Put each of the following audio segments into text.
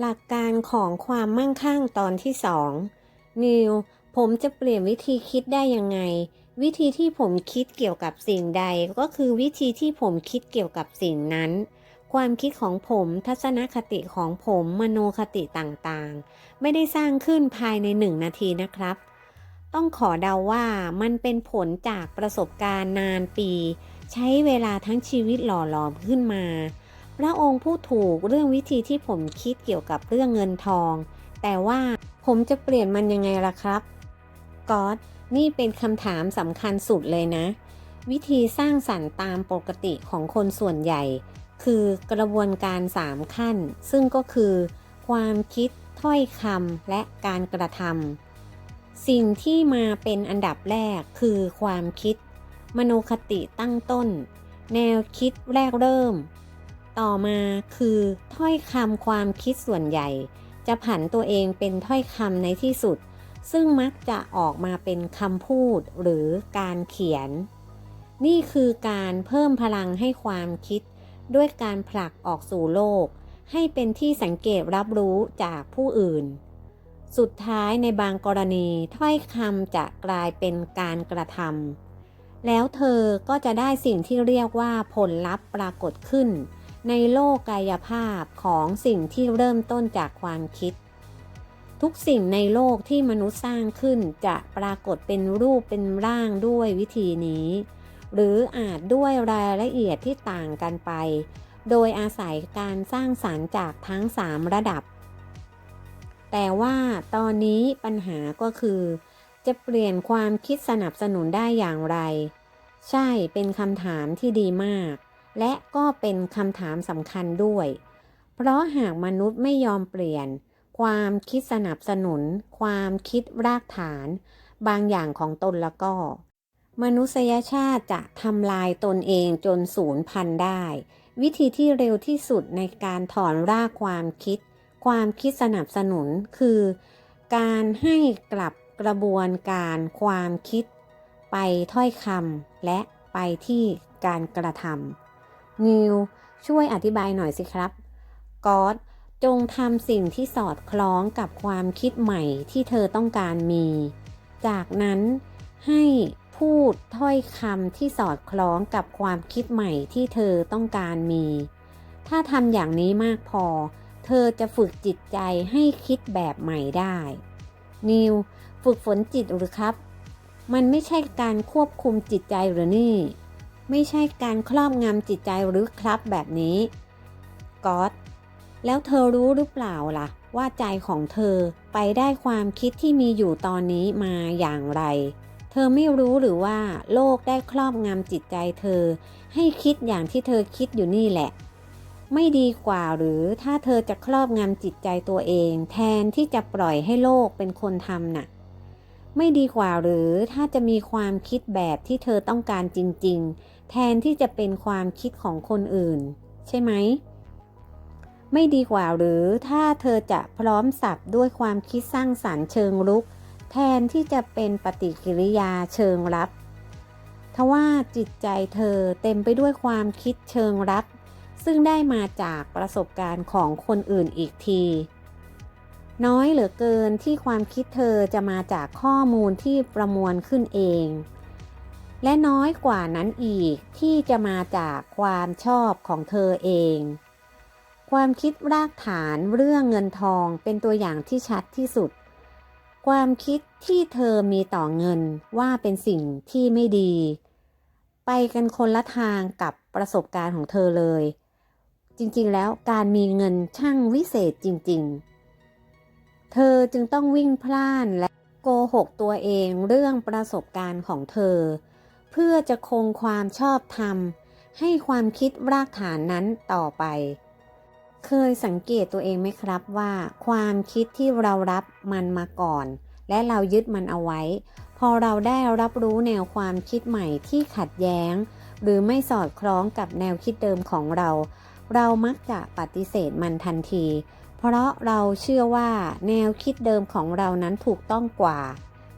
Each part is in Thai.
หลักการของความมั่งคั่งตอนที่สองนิว ผมจะเปลี่ยนวิธีคิดได้ยังไง วิธีที่ผมคิดเกี่ยวกับสิ่งใด ก็คือวิธีที่ผมคิดเกี่ยวกับสิ่งนั้น ความคิดของผมทัศนคติของผมมโนคติต่างๆ ไม่ได้สร้างขึ้นภายในหนึ่งนาทีนะครับ ต้องขอเดาว่ามันเป็นผลจากประสบการณ์นานปี ใช้เวลาทั้งชีวิตหล่อหลอมขึ้นมา พระองค์ผู้ถูกเรื่องวิธีที่ผมคิดเกี่ยวกับเรื่องเงินทอง แต่ว่าผมจะเปลี่ยนมันยังไงล่ะครับก๊อตนี่เป็นคำถามสำคัญสุดเลยนะ วิธีสร้างสรรค์ตามปกติของคนส่วนใหญ่ คือกระบวนการ 3 ขั้น ซึ่งก็คือ ความคิดถ้อยคำและการกระทำสิ่งที่มาเป็นอันดับแรกคือความคิด มโนคติตั้งต้น แนวคิดแรกเริ่ม ต่อมาคือถ้อยคำความคิดส่วนใหญ่ จะผันตัวเองเป็นถ้อยคำในที่สุด ซึ่งมักจะออกมาเป็นคำพูดหรือการเขียน นี่คือการเพิ่มพลังให้ความคิด ด้วยการผลักออกสู่โลก ให้เป็นที่สังเกตรับรู้จากผู้อื่น สุดท้ายในบางกรณีถ้อยคำจะกลายเป็นการกระทำแล้วเธอก็จะได้สิ่งที่เรียกว่าผลลัพธ์ปรากฏขึ้น ในโลกกายภาพของสิ่งที่เริ่มต้นจากความคิด ทุกสิ่งในโลกที่มนุษย์สร้างขึ้นจะปรากฏเป็นรูปเป็นร่างด้วยวิธีนี้ หรืออาจด้วยรายละเอียดที่ต่างกันไป โดยอาศัยการสร้างสารรค์จากทั้ง 3 ระดับ แต่ว่าตอนนี้ปัญหาก็คือ จะเปลี่ยนความคิดสนับสนุนได้อย่างไร ใช่เป็นคำถามที่ดีมาก และก็เป็นคำถามสำคัญด้วย เพราะหากมนุษย์ไม่ยอมเปลี่ยน ความคิดสนับสนุน ความคิดรากฐาน บางอย่างของตนแล้วก็ มนุษยชาติจะทำลายตนเองจนสูญพันธุ์ได้ วิธีที่เร็วที่สุดในการถอนรากความคิด ความคิดสนับสนุนคือ การให้กลับกระบวนการความคิด ไปถ้อยคำและไปที่การกระทำ นิวช่วยอธิบายหน่อยสิครับก๊อตจงทำสิ่งที่สอดคล้องกับความคิดใหม่ที่เธอต้องการมี จากนั้นให้พูดถ้อยคำที่สอดคล้องกับความคิดใหม่ที่เธอต้องการมี ถ้าทำอย่างนี้มากพอ เธอจะฝึกจิตใจให้คิดแบบใหม่ได้ นิว ฝึกฝนจิตหรือครับ มันไม่ใช่การควบคุมจิตใจหรือนี่ ไม่ใช่การครอบงำจิตใจหรือครับแบบนี้ก๊อตแล้วเธอรู้หรือเปล่าล่ะ ว่าใจของเธอไปได้ความคิดที่มีอยู่ตอนนี้มาอย่างไร เธอไม่รู้หรือว่าโลกได้ครอบงำจิตใจเธอ ให้คิดอย่างที่เธอคิดอยู่นี่แหละ ไม่ดีกว่าหรือถ้าเธอจะครอบงำจิตใจตัวเอง แทนที่จะปล่อยให้โลกเป็นคนทำน่ะ ไม่ดีกว่าหรือถ้าจะมีความคิดแบบที่เธอต้องการจริง ๆ แทนที่จะเป็นความคิดของคนอื่น ใช่ไหม ไม่ดีกว่าหรือถ้าเธอจะพร้อมสับด้วยความคิดสร้างสารรค์เชิงรุก แทนที่จะเป็นปฏิกิริยาเชิงรับทว่าจิตใจเธอเต็มไปด้วยความคิดเชิงรับ ซึ่งได้มาจากประสบการณ์ของคนอื่นอีกที น้อยเหลือเกินที่ความคิดเธอจะมาจากข้อมูลที่ประมวลขึ้นเอง และน้อยกว่านั้นอีกที่จะมาจากความชอบของเธอเอง ความคิดรากฐานเรื่องเงินทองเป็นตัวอย่างที่ชัดที่สุด ความคิดที่เธอมีต่อเงินว่าเป็นสิ่งที่ไม่ดี ไปกันคนละทางกับประสบการณ์ของเธอเลย จริงๆแล้วการมีเงินช่างวิเศษจริง ๆ เธอจึงต้องวิ่งพล่านและโกหกตัวเองเรื่องประสบการณ์ของเธอ เพื่อจะคงความชอบธรรม ให้ความคิดรากฐานนั้นต่อไป เคยสังเกตตัวเองไหมครับว่า ความคิดที่เรารับมันมาก่อน และเรายึดมันเอาไว้ พอเราได้รับรู้แนวความคิดใหม่ที่ขัดแย้ง หรือไม่สอดคล้องกับแนวคิดเดิมของเรา เรามักจะปฏิเสธมันทันที เพราะเราเชื่อว่าแนวคิดเดิมของเรานั้นถูกต้องกว่า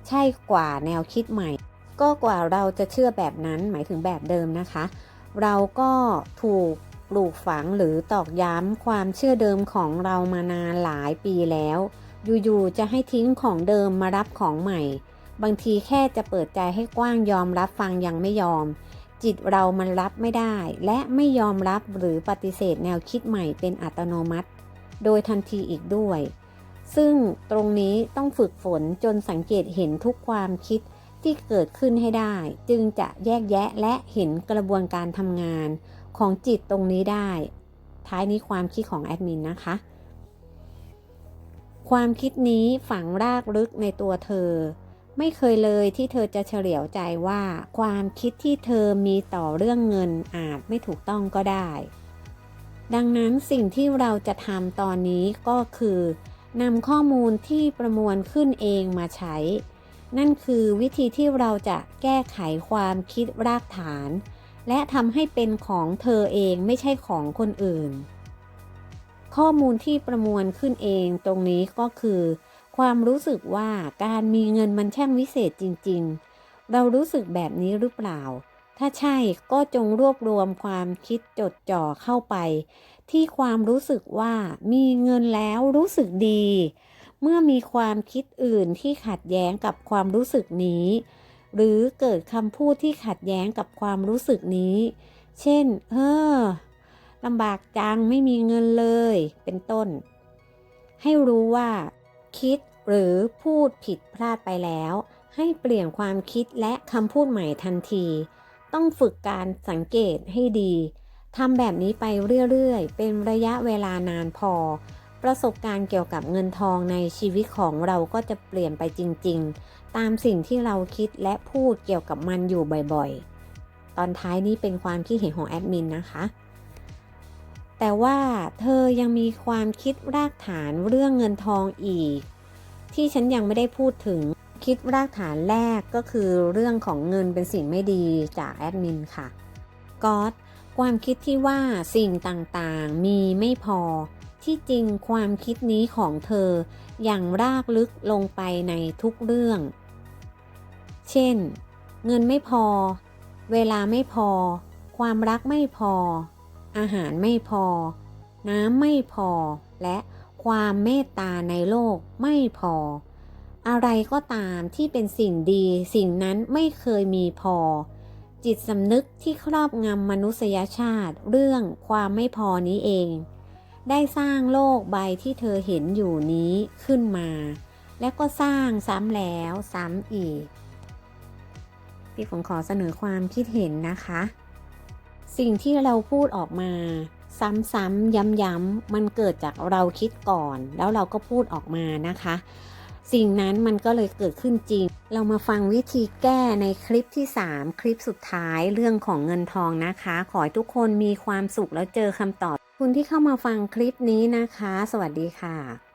ใช่กว่าแนวคิดใหม่ ก็กว่าเราจะเชื่อแบบนั้นหมายถึงแบบเดิมนะคะ เราก็ถูกปลูกฝังหรือตอกย้ำความเชื่อเดิมของเรามานานหลายปีแล้ว อยู่ๆจะให้ทิ้งของเดิมมารับของใหม่ บางทีแค่จะเปิดใจให้กว้างยอมรับฟังยังไม่ยอม จิตเรามันรับไม่ได้ และไม่ยอมรับหรือปฏิเสธแนวคิดใหม่เป็นอัตโนมัติ โดยทันทีอีกด้วย ซึ่งตรงนี้ต้องฝึกฝนจนสังเกตเห็นทุกความคิดที่เกิดขึ้นให้ได้ จึงจะแยกแยะและเห็นกระบวนการทำงานของจิตตรงนี้ได้ ท้ายนี้ความคิดของแอดมินนะคะ ความคิดนี้ฝังรากลึกในตัวเธอ ไม่เคยเลยที่เธอจะเฉลียวใจว่า ความคิดที่เธอมีต่อเรื่องเงินอาจไม่ถูกต้องก็ได้ ดังนั้นสิ่งที่เราจะทำตอนนี้ก็คือนำข้อมูลที่ประมวลขึ้นเองมาใช้ นั่นคือวิธีที่เราจะแก้ไขความคิดรากฐาน และทำให้เป็นของเธอเองไม่ใช่ของคนอื่น ข้อมูลที่ประมวลขึ้นเองตรงนี้ก็คือ ความรู้สึกว่าการมีเงินมันช่างวิเศษจริง ๆ เรารู้สึกแบบนี้หรือเปล่า ถ้าใช่ก็จงรวบรวมความคิดจดจ่อเข้าไป ที่ความรู้สึกว่ามีเงินแล้วรู้สึกดี เมื่อมีความคิดอื่นที่ขัดแย้งกับความรู้สึกนี้ หรือเกิดคำพูดที่ขัดแย้งกับความรู้สึกนี้ เช่น เออลำบากจังไม่มีเงินเลย เป็นต้น ให้รู้ว่า คิดหรือพูดผิดพลาดไปแล้ว ให้เปลี่ยนความคิดและคำพูดใหม่ทันที ต้องฝึกการสังเกตให้ดีทำแบบนี้ไปเรื่อยๆ เป็นระยะเวลานานพอ ประสบการณ์เกี่ยวกับเงินทองในชีวิตของเราก็จะเปลี่ยนไปจริงๆ ตามสิ่งที่เราคิดและพูดเกี่ยวกับมันอยู่บ่อยๆ ตอนท้ายนี้เป็นความคิดเห็นของแอดมินนะคะ แต่ว่าเธอยังมีความคิดรากฐานเรื่องเงินทองอีก ที่ฉันยังไม่ได้พูดถึง คิดรากฐานแรกก็คือเรื่องของเงินเป็นสิ่งไม่ดีจากแอดมินค่ะก็อดความคิดที่ว่าสิ่งต่างๆมีไม่พอ ที่จริงความคิดนี้ของเธออย่างรากลึกลงไปในทุกเรื่อง เช่น เงินไม่พอ เวลาไม่พอ ความรักไม่พอ อาหารไม่พอ น้ำไม่พอ และความเมตตาในโลกไม่พอ อะไรก็ตามที่เป็นสิ่งดีสิ่งนั้นไม่เคยมีพอ จิตสำนึกที่ครอบงำมนุษยชาติเรื่องความไม่พอนี้เอง ได้สร้างโลกใบที่เธอเห็นอยู่นี้ขึ้นมา และก็สร้างซ้ำแล้วซ้ำอีก พี่ฝนขอเสนอความคิดเห็นนะคะ สิ่งที่เราพูดออกมาซ้ำๆย้ำๆมันเกิดจากเราคิดก่อน แล้วเราก็พูดออกมานะคะ สิ่งนั้นมันก็เลยเกิดขึ้นจริง เรามาฟังวิธีแก้ในคลิปที่ 3 คลิปสุดท้ายเรื่องของเงินทองนะคะ ขอให้ทุกคนมีความสุขแล้วเจอคำตอบ คุณที่เข้ามาฟังคลิปนี้นะคะ สวัสดีค่ะ